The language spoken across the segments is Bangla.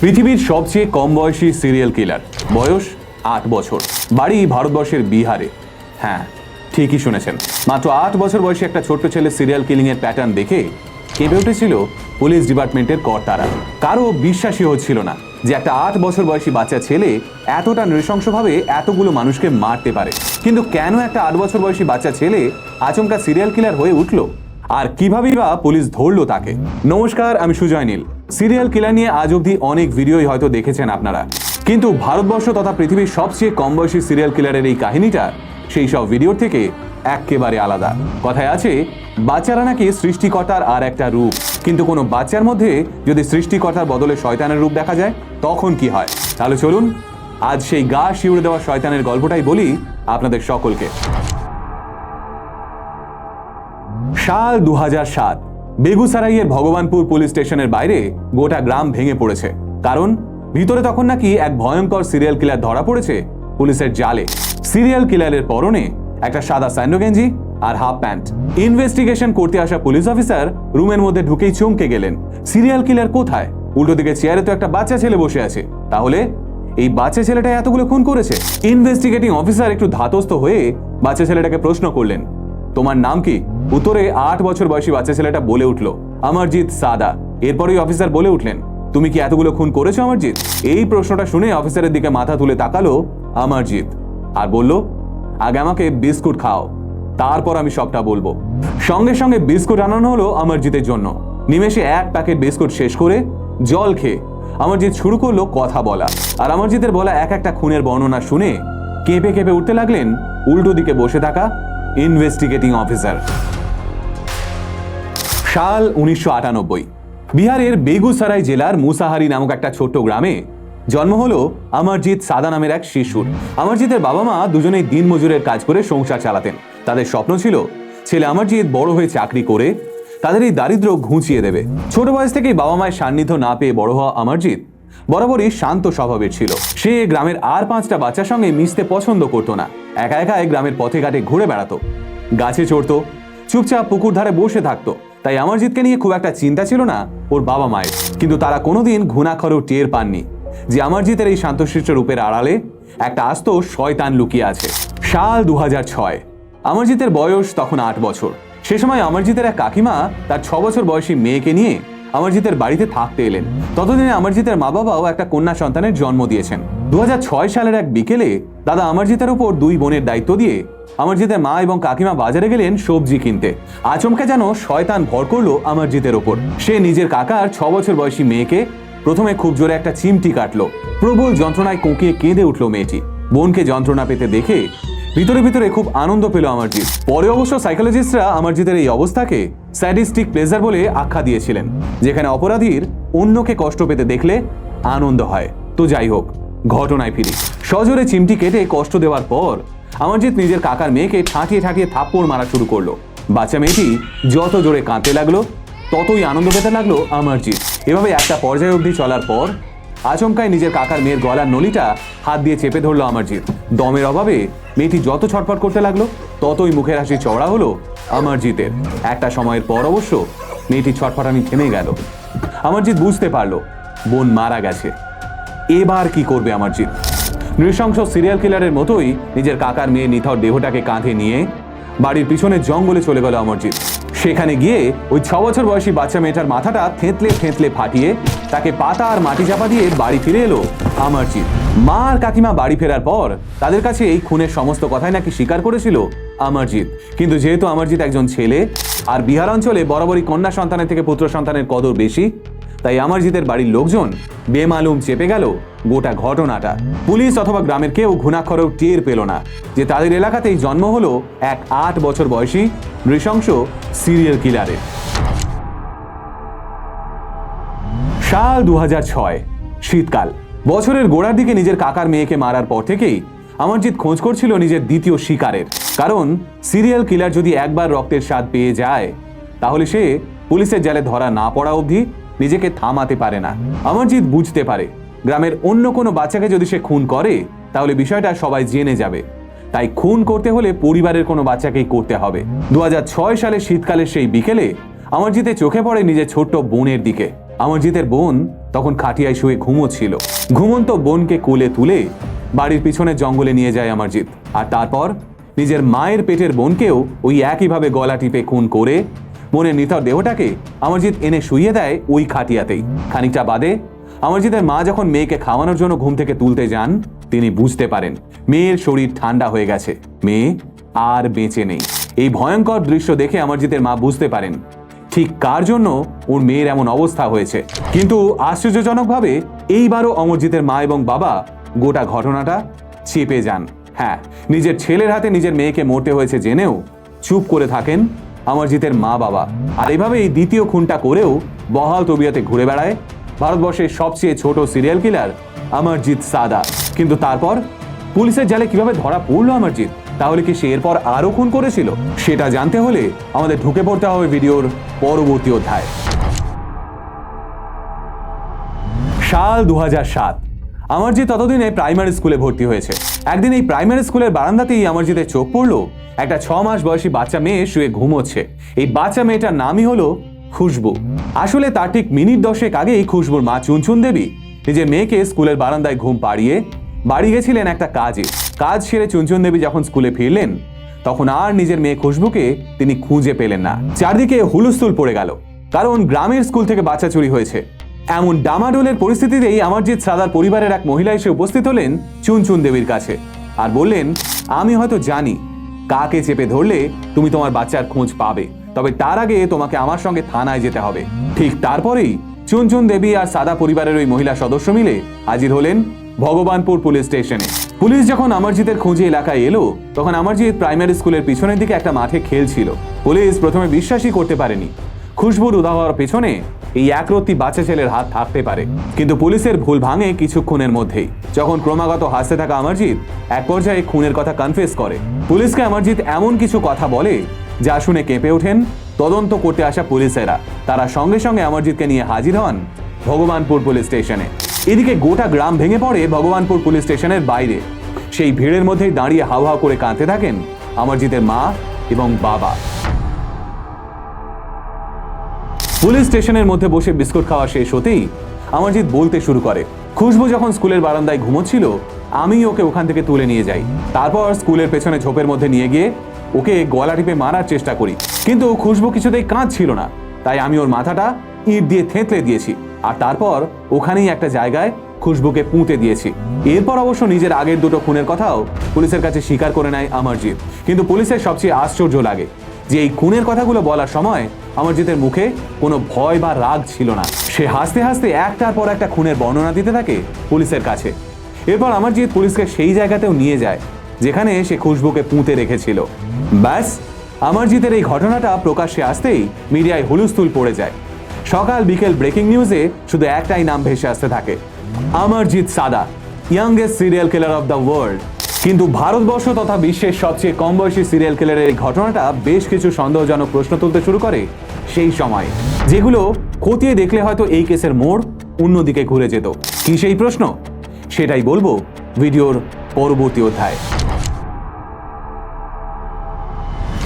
পৃথিবীর সবচেয়ে কম বয়সী সিরিয়াল কিলার বয়স আট বছর। বাড়ি ভারতবর্ষের বিহারে। হ্যাঁ ঠিকই শুনেছেন। মাত্র আট বছর বয়সী একটা ছোট্ট ছেলে সিরিয়াল কিলিং এর প্যাটার্ন দেখে কেঁপে উঠেছিল পুলিশ ডিপার্টমেন্টের কর্তারা। কারও বিশ্বাসই হচ্ছিল না যে একটা আট বছর বয়সী বাচ্চা ছেলে এতটা নৃশংসভাবে এতগুলো মানুষকে মারতে পারে। কিন্তু কেন একটা আট বছর বয়সী বাচ্চা ছেলে আচমকা সিরিয়াল কিলার হয়ে উঠল? আর কিভাবেই বা পুলিশ ধরলো তাকে? নমস্কার, আমি সুজয় নীল। সিরিয়াল কিলার নিয়ে আজ অবধি অনেক ভিডিওই হয়তো দেখেছেন আপনারা। কিন্তু ভারতবর্ষ তথা পৃথিবীর সবচেয়ে কম বয়সী সিরিয়াল কিলারের এই কাহিনীটা, সেই সব ভিডিওর থেকে একেবারে আলাদা। কথায় আছে, বাচ্চারা নাকি সৃষ্টিকর্তার আর একটা রূপ। কিন্তু কোনো বাচ্চার মধ্যে যদি সৃষ্টিকর্তার বদলে শয়তানের রূপ দেখা যায়, তখন কি হয়? তাহলে চলুন, আজ সেই গা শিউড়ে দেওয়া শয়তানের গল্পটাই বলি আপনাদের সকলকে। সাল দু সাত বেগুসারাইয়ের ভগবানপুর পুলিশ স্টেশনের বাইরে গোটা গ্রাম ভেঙে পড়েছে। কারণ ভিতরে তখন নাকি এক ভয়ঙ্কর সিরিয়াল কিলার ধরা পড়েছে পুলিশের জালে। সিরিয়াল কিলারের পরনে একটা সাদা স্যান্ডো গেঞ্জি আর হাফ প্যান্ট। ইনভেস্টিগেশন করতে আসা পুলিশ অফিসার রুমের মধ্যে ঢুকেই চমকে গেলেন। সিরিয়াল কিলার কোথায়? উল্টো দিকে চেয়ারে তো একটা বাচ্চা ছেলে বসে আছে। তাহলে এই বাচ্চা ছেলেটা এতগুলো খুন করেছে? ইনভেস্টিগেটিং অফিসার একটু ধাতস্থ হয়ে বাচ্চা ছেলেটাকে প্রশ্ন করলেন, তোমার নাম কি? উত্তরে আট বছর বয়সী বাচ্চা ছেলেটা বলে উঠল অমরজিৎ সাদা। এরপরেই অফিসার বলে উঠলেন, তুমি কি এতগুলো খুন করেছ অমরজিৎ এই প্রশ্নটা শুনে অফিসারের দিকে মাথা তুলে তাকালো অমরজিৎ আর বলল, আগে আমাকে বিস্কুট খাও, তারপর আমি সবটা বলব। সঙ্গে সঙ্গে বিস্কুট আনানো হলো অমরজিতের জন্য। নিমেষে এক প্যাকেট বিস্কুট শেষ করে জল খেয়ে অমরজিৎ শুরু করল কথা বলা। আর অমরজিতের বলা এক একটা খুনের বর্ণনা শুনে কেঁপে কেঁপে উঠতে লাগলেন উল্টো দিকে বসে থাকা ইনভেস্টিগেটিং অফিসার। সাল উনিশশো আটানব্বই। বিহারের বেগুসারাই জেলার মুসাহারি নামক একটা ছোট্ট গ্রামে জন্ম হলো অমরজিৎ সাদা নামের এক শিশুর। অমরজিতের বাবা মা দুজনেই দিনমজুরের কাজ করে সংসার চালাতেন। তাদের স্বপ্ন ছিল ছেলে অমরজিৎ বড় হয়ে চাকরি করে তাদের এই দারিদ্র ঘুঁচিয়ে দেবে। ছোট বয়স থেকেই বাবা মায়ের সান্নিধ্য না পেয়ে বড় হওয়া অমরজিৎ বরাবরই শান্ত স্বভাবের ছিল। সে গ্রামের আর পাঁচটা বাচ্চার সঙ্গে মিশতে পছন্দ করতো না। একা একা গ্রামের পথে ঘাটে ঘুরে বেড়াতো। গাছে চড়তো, চুপচাপ পুকুর ধারে বসে থাকতো। তাই অমরজিৎকে নিয়ে খুব একটা চিন্তা ছিল না ওর বাবা মায়ের। কিন্তু তারা কোনোদিন ঘুণাখরও টের পাননি যে অমরজিতের এই শান্তশিষ্ট রূপের আড়ালে একটা আস্ত শয়তান লুকিয়ে আছে। সাল দু ছয়। অমরজিতের বয়স তখন আট বছর। সে সময় অমরজিতের এক কাকিমা তার ছ বছর বয়সী মেয়েকে নিয়ে অমরজিতের বাড়িতে থাকতে এলেন। ততদিনে অমরজিতের মা বাবাও একটা কন্যা সন্তানের জন্ম দিয়েছেন। দু হাজার ছয় সালের এক বিকেলে দাদা অমরজিতের উপর দুই বোনের দায়িত্ব দিয়ে অমরজিতের মা এবং কাকিমা বাজারে গেলেন সবজি কিনতে। আচমকা যেন শয়তান ভর করল অমরজিতের ওপর। সে নিজের কাকার ছ বছর বয়সী মেয়েকে প্রথমে খুব জোরে একটা চিমটি কাটলো। প্রবল যন্ত্রণায় কোঁকিয়ে কেঁদে উঠল মেয়েটি। বোনকে যন্ত্রণা পেতে দেখে ভিতরে ভিতরে খুব আনন্দ পেল অমরজিৎ। পরে অবশ্য সাইকোলজিস্টরা অমরজিতের এই অবস্থাকে স্যাডিস্টিক প্লেজার বলে আখ্যা দিয়েছিলেন, যেখানে অপরাধীর অন্যকে কষ্ট পেতে দেখলে আনন্দ হয়। তো যাই হোক, ঘটনায় ফিরি। সজোরে চিমটি কেটে কষ্ট দেওয়ার পর অমরজিৎ নিজের কাকার মেয়েকে ঠাঁটিয়ে ঠাঁটিয়ে থাপ্পড় মারা শুরু করল। বাচ্চা মেয়েটি যত জোরে কাঁদতে লাগল, ততই আনন্দ পেতে লাগল অমরজিৎ। এভাবে একটা পর্যায় অবধি চলার পর আচমকায় নিজের কাকার মেয়ের গলার নলিটা হাত দিয়ে চেপে ধরলো অমরজিৎ। দমের অভাবে মেয়েটি যত ছটফট করতে লাগল, ততই মুখের হাসি চওড়া হলো অমরজিতের। একটা সময়ের পর অবশ্য মেয়েটি ছটফটানি থেমে গেল। অমরজিৎ বুঝতে পারল, বোন মারা গেছে। এবার কি করবে অমরজিৎ? নৃশংস সিরিয়াল কিলারের মতোই নিজের কাকার মেয়ে নিথর দেহটাকে কাঁধে নিয়ে বাড়ির পিছনে জঙ্গলে চলে গেল অমরজিৎ। সেখানে গিয়ে ওই ছ বছর বয়সী বাচ্চা মেয়েটার মাথাটা থেঁতলে থেঁতলে ফাটিয়ে তাকে পাতা আর মাটি চাপা দিয়ে বাড়ি ফিরে এলো অমরজিৎ। মা আর কাকিমা বাড়ি ফেরার পর তাদের কাছে এই খুনের সমস্ত কথাই নাকি স্বীকার করেছিল অমরজিৎ। কিন্তু যেহেতু অমরজিৎ একজন ছেলে, আর বিহার অঞ্চলে বরাবরই কন্যা সন্তানের থেকে পুত্র সন্তানের কদর বেশি তাই অমরজিতের বাড়ির লোকজন বেমালুম চেপে গেল গোটা ঘটনাটা। পুলিশ অথবা গ্রামের কেউ ঘুণাক্ষরেও টের পেল না যে তাদের এলাকাতেই জন্ম হলো এক আট বছর বয়সী নৃশংস সিরিয়াল কিলারের সাল দু ছয়, শীতকাল। বছরের গোড়ার দিকে নিজের কাকার মেয়েকে মারার পর থেকেই অমরজিৎ খোঁজ করছিল নিজের দ্বিতীয় শিকারের। কারণ সিরিয়াল কিলার যদি একবার রক্তের স্বাদ পেয়ে যায়, তাহলে সে পুলিশের জালে ধরা না পড়া অবধি নিজেকে থামাতে পারে না। অমরজিৎ বুঝতে পারে। গ্রামের অন্য কোনো বাচ্চাকে যদি সে খুন করে, তাহলে বিষয়টা সবাই জেনে যাবে। তাই খুন করতে হলে পরিবারের কোনো বাচ্চাকেই করতে হবে। দু সালে শীতকালের সেই বিকেলে অমরজিতের চোখে পড়ে নিজের ছোট্ট বোনের দিকে। অমরজিতের বোন তখন খাটিয়ায় শুয়ে ঘুমোচ্ছিল। ঘুমন্ত বোনকে কোলে তুলে বাড়ির পিছনে জঙ্গলে নিয়ে যায় অমরজিৎ। আর তারপর নিজের মায়ের পেটের বোনকেও ওই একইভাবে গলা টিপে খুন করে বোনের নিথর দেহটাকে অমরজিৎ এনে শুইয়ে দেয় ওই খাটিয়াতেই। খানিকটা বাদে অমরজিতের মা যখন মেয়েকে খাওয়ানোর জন্য ঘুম থেকে তুলতে যান, তিনি বুঝতে পারেন মেয়ের শরীর ঠান্ডা হয়ে গেছে। মেয়ে আর বেঁচে নেই। এই ভয়ঙ্কর দৃশ্য দেখে অমরজিতের মা বুঝতে পারেন ঠিক কার জন্য ওর মেয়ের এমন অবস্থা হয়েছে। কিন্তু আশ্চর্যজনকভাবে এইবারও অমরজিতের মা এবং বাবা গোটা ঘটনাটা চেপে যান। হ্যাঁ নিজের ছেলের হাতে নিজের মেয়েকে মরতে হয়েছে জেনেও চুপ করে থাকেন অমরজিতের মা বাবা। আর এভাবে এই দ্বিতীয় খুনটা করেও বহাল তবিয়তে ঘুরে বেড়ায় ভারতবর্ষের সবচেয়ে ছোট সিরিয়াল কিলার অমরজিৎ সাদা কিন্তু তারপর পুলিশের জালে কীভাবে ধরা পড়ল অমরজিৎ? তাহলে কি সে এরপর আরও খুন করেছিল? সেটা জানতে হলে আমাদের ঢুকে পড়তে হবে ভিডিওর পরবর্তী অধ্যায়। সাল দু অমরজিৎ ততদিনে প্রাইমারি স্কুলে ভর্তি হয়েছে। একদিন এই প্রাইমারি স্কুলের বারান্দাতেই অমরজিতের চোখ পড়ল। একটা ছ মাস বয়সী বাচ্চা মেয়ে শুয়ে ঘুমোচ্ছে। এই বাচ্চা মেয়েটার নামই হলো খুশবু। আসলে তার ঠিক মিনিট দশেক আগেই খুশবুর মা চুনচুন দেবী নিজের মেয়েকে স্কুলের বারান্দায় ঘুম পাড়িয়ে বাড়ি গেছিলেন একটা কাজে। কাজ সেরে চুনচুন দেবী যখন স্কুলে ফিরলেন, তখন আর নিজের মেয়ে খুশবুকে তিনি খুঁজে পেলেন না। চারদিকে হুলস্থুল পড়ে গেল। কারণ গ্রামের স্কুল থেকে বাচ্চা চুরি হয়েছে। এমন ডামাডোলের পরিস্থিতিতেই অমরজিৎ সাদার পরিবারের এক মহিলা এসে উপস্থিত হলেন চুনচুন দেবীর কাছে আর বললেন, আমি হয়তো জানি কাকে চেপে ধরলে তুমি তোমার বাচ্চার খোঁজ পাবে, তবে তার আগে তোমাকে আমার সঙ্গে থানায় যেতে হবে। ঠিক তারপরেই চুনচুন দেবী আর সাদা পরিবারের ওই মহিলা সদস্য মিলে হাজির হলেন ভগবানপুর পুলিশ স্টেশনে। পুলিশ যখন অমরজিতের খোঁজে এলাকায় এলো, তখন অমরজিৎ প্রাইমারি স্কুলের পিছনের দিকে একটা মাঠে খেলছিল। পুলিশ প্রথমে বিশ্বাসই করতে পারেনি। খুশবুর উদা হওয়ার পেছনে এই একরত্তি বাচ্চা ছেলের হাত থাকতে পারে। কিন্তু পুলিশের ভুল ভাঙে কিছুক্ষণের মধ্যেই। যখন ক্রমাগত হাসতে থাকা অমরজিৎ, এক পর্যায়ে খুনের কথা কনফেস করে। পুলিশকে অমরজিৎ এমন কিছু কথা বলে, যা শুনে কেঁপে ওঠেন তদন্ত করতে আসা পুলিশেরা। তারা সঙ্গে সঙ্গে অমরজিৎকে নিয়ে হাজির হন ভগবানপুর পুলিশ স্টেশনে। এদিকে গোটা গ্রাম ভেঙে পড়ে ভগবানপুর পুলিশ স্টেশনের বাইরে। সেই ভিড়ের মধ্যেই দাঁড়িয়ে হাউ করে কাঁদতে থাকেন অমরজিতের মা এবং বাবা। পুলিশ স্টেশনের মধ্যে বসে বিস্কুট খাওয়া শেষ হতেই অমরজিৎ বলতে শুরু করে, খুশবু যখন স্কুলের বারান্দায় ঘুমোচ্ছিল, আমি ওকে ওখান থেকে তুলে নিয়ে যাই। তারপর স্কুলের পেছনে ঝোপের মধ্যে নিয়ে গিয়ে ওকে গলা টিপে মারার চেষ্টা করি। কিন্তু খুশবু কিছুতেই কাঁদছিল না, তাই আমি ওর মাথাটা ইট দিয়ে থেঁতলে দিয়েছি। আর তারপর ওখানেই একটা জায়গায় খুশবুকে পুঁতে দিয়েছি। এরপর অবশ্য নিজের আগের দুটো খুনের কথাও পুলিশের কাছে স্বীকার করে নেয় অমরজিৎ। কিন্তু পুলিশের সবচেয়ে আশ্চর্য লাগে যে এই খুনের কথাগুলো বলার সময় অমরজিতের মুখে কোনো ভয় বা রাগ ছিল না। সে হাসতে হাসতে একটার পর একটা খুনের বর্ণনা দিতে থাকে পুলিশের কাছে। এরপর অমরজিৎ পুলিশকে সেই জায়গাতেও নিয়ে যায়, যেখানে সে খুশবুকে পুঁতে রেখেছিল। ব্যাস, অমরজিতের এই ঘটনাটা প্রকাশ্যে আসতেই মিডিয়ায় হুলুস্থুল পড়ে যায়। সকাল বিকেল ব্রেকিং নিউজে শুধু একটাই নাম ভেসে আসতে থাকে, Amarjeet Sada youngest serial killer of the world কিন্তু ভারতবর্ষ তথা বিশ্বের সবচেয়ে কম বয়সী সিরিয়াল কিলারের এই ঘটনাটা বেশ কিছু সন্দেহজনক প্রশ্ন তুলতে শুরু করে। সেই সময়। যেগুলো খতিয়ে দেখলে হয়তো এই কেসের মোড় অন্যদিকে ঘুরে যেত। কি সেই প্রশ্ন? সেটাই বলব ভিডিওর পরবর্তী অধ্যায়।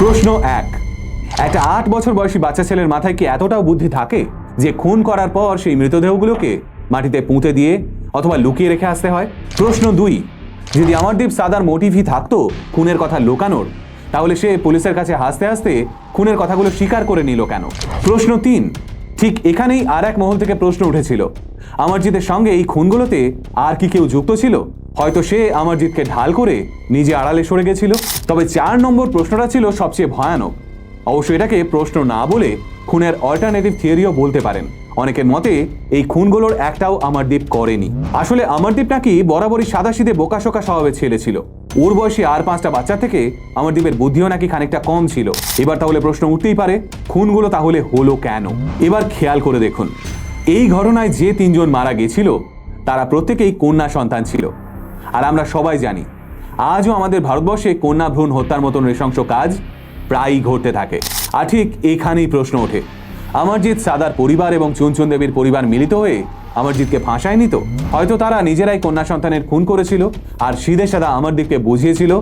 প্রশ্ন এক, একটা আট বছর বয়সী বাচ্চা ছেলের মাথায় কি এতটাও বুদ্ধি থাকে যে খুন করার পর সেই মৃতদেহগুলোকে মাটিতে পুঁতে দিয়ে অথবা লুকিয়ে রেখে আসতে হয়? প্রশ্ন দুই, যদি অমরদীপ সাদার মোটিভই থাকতো খুনের কথা লুকানোর তাহলে সে পুলিশের কাছে হাসতে হাসতে খুনের কথাগুলো স্বীকার করে নিল কেন? প্রশ্ন তিন, ঠিক এখানেই আর এক মহল থেকে প্রশ্ন উঠেছিল। অমরজিতের সঙ্গে এই খুনগুলোতে আর কি কেউ যুক্ত ছিল? হয়তো সে আমারজিৎকে ঢাল করে নিজে আড়ালে সরে গেছিল। তবে চার নম্বর প্রশ্নটা ছিল সবচেয়ে ভয়ানক। অবশ্য এটাকে প্রশ্ন না বলে খুনের অল্টারনেটিভ থিওরিও বলতে পারেন। অনেকের মতে এই খুনগুলোর একটাও অমরদীপ করেনি। আসলে অমরদীপ নাকি বরাবরই সাদাসিধে বোকাশোকা স্বভাবের ছেলে ছিল। ওর বয়সী আর পাঁচটা বাচ্চা থেকে অমরদীপের বুদ্ধিও নাকি খানিকটা কম ছিল। এবার তাহলে প্রশ্ন উঠতেই পারে, খুনগুলো তাহলে হলো কেন? এবার খেয়াল করে দেখুন। এই ঘটনায় যে তিনজন মারা গেছিল, তারা প্রত্যেকেই কন্যা সন্তান ছিল। আর আমরা সবাই জানি, আজও আমাদের ভারতবর্ষে কন্যা ভ্রূণ হত্যার মতন নৃশংস কাজ প্রায়ই ঘটতে থাকে। আর ঠিক এখানেই প্রশ্ন ওঠে। অমরজিৎ সাদার পরিবার এবং চুনচুন দেবীর পরিবার মিলিত হয়ে অমরজিৎকে ফাঁসায়নি তো? হয়তো তারা নিজেরাই কন্যা সন্তানের খুন করেছিল আর সিধে সাদা অমরদীপকে বুঝিয়েছিল।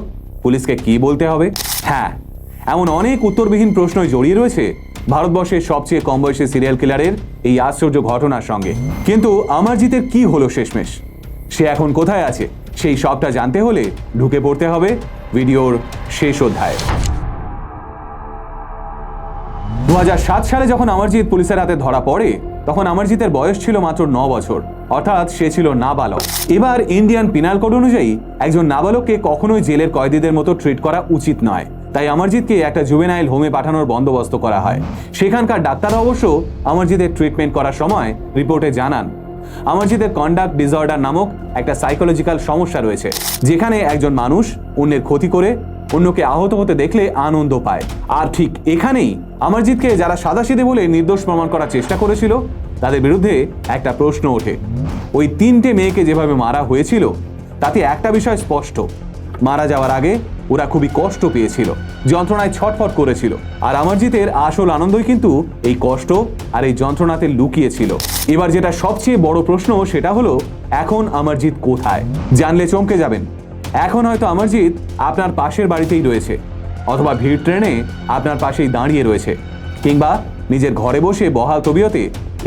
পুলিশকে কি বলতে হবে? হ্যাঁ এমন অনেক উত্তরবিহীন প্রশ্নই জড়িয়ে রয়েছে ভারতবর্ষের সবচেয়ে কম বয়সী সিরিয়াল কিলারের এই আশ্চর্য ঘটনার সঙ্গে। কিন্তু অমরজিতের কি হলো শেষমেশ? সে এখন কোথায় আছে? সেই সবটা জানতে হলে ঢুকে পড়তে হবে ভিডিওর শেষ অধ্যায়ে। দু হাজার সাত সালে যখন অমরজিৎ পুলিশের হাতে ধরা পড়ে, তখন অমরজিতের বয়স ছিল মাত্র ন বছর। অর্থাৎ সে ছিল নাবালক। এবার ইন্ডিয়ান পিনাল কোড অনুযায়ী, একজন নাবালককে কখনোই জেলের কয়েদিদের মতো ট্রিট করা উচিত নয়। তাই অমরজিৎকে একটা জুবেনাইল হোমে পাঠানোর বন্দোবস্ত করা হয়। সেখানকার ডাক্তাররা অবশ্য অমরজিতের ট্রিটমেন্ট করার সময় রিপোর্টে জানান, অমরজিতের কন্ডাক্ট ডিসঅর্ডার নামক একটা সাইকোলজিক্যাল সমস্যা রয়েছে, যেখানে একজন মানুষ অন্যের ক্ষতি করে অন্যকে আহত হতে দেখলে আনন্দ পায়। আর ঠিক এখানেই অমরজিৎকে যারা সাদাসিধে বলে নির্দোষ প্রমাণ করার চেষ্টা করেছিল, তাদের বিরুদ্ধে একটা প্রশ্ন ওঠে। ওই তিনটে মেয়েকে যেভাবে মারা হয়েছিল, তাতে একটা বিষয় স্পষ্ট। মারা যাওয়ার আগে ওরা খুবই কষ্ট পেয়েছিল, যন্ত্রণায় ছটফট করেছিল। আর অমরজিতের আসল আনন্দই কিন্তু এই কষ্ট আর এই যন্ত্রণাতে লুকিয়েছিল। এবার যেটা সবচেয়ে বড় প্রশ্ন সেটা হলো, এখন অমরজিৎ কোথায়? জানলে চমকে যাবেন। এখন হয়তো অমরজিৎ আপনার পাশের বাড়িতেই রয়েছে, অথবা ভিড় ট্রেনে আপনার পাশেই দাঁড়িয়ে রয়েছে, কিংবা নিজের ঘরে বসে বহাল তবিয়তে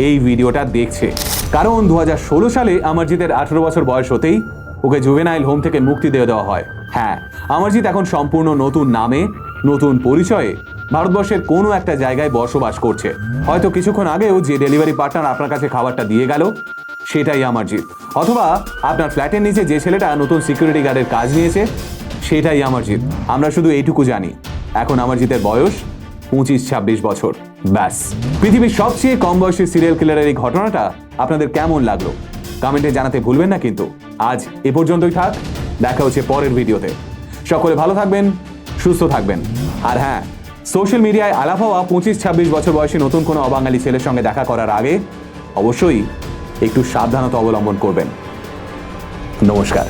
এই ভিডিওটা দেখছে। কারণ দু হাজার ষোলো সালে অমরজিতের আঠেরো বছর বয়স হতেই ওকে জুভেনাইল হোম থেকে মুক্তি দিয়ে দেওয়া হয়। হ্যাঁ অমরজিৎ এখন সম্পূর্ণ নতুন নামে, নতুন পরিচয়ে ভারতবর্ষের কোনো একটা জায়গায় বসবাস করছে। হয়তো কিছুক্ষণ আগেও যে ডেলিভারি পার্টনার আপনার কাছে খাবারটা দিয়ে গেল সেটাই অমরজিৎ অথবা আপনার ফ্ল্যাটের নিচে যে ছেলেটা নতুন সিকিউরিটি গার্ডের কাজ নিয়েছে, সেটাই আমার জিত। আমরা শুধু এইটুকু জানি, এখন আমার জিতের বয়স পঁচিশ ছাব্বিশ বছর। ব্যাস। পৃথিবীর সবচেয়ে কম বয়সী সিরিয়াল কিলারের এই ঘটনাটা আপনাদের কেমন লাগল? কমেন্টে জানাতে ভুলবেন না কিন্তু। আজ এ পর্যন্তই থাক। দেখা হচ্ছে পরের ভিডিওতে। সকলে ভালো থাকবেন, সুস্থ থাকবেন। আর হ্যাঁ সোশ্যাল মিডিয়ায় আলাপ হওয়া পঁচিশ ছাব্বিশ বছর বয়সী নতুন কোনো অবাঙালি ছেলের সঙ্গে দেখা করার আগে অবশ্যই একটু সাবধানতা অবলম্বন করবেন। নমস্কার।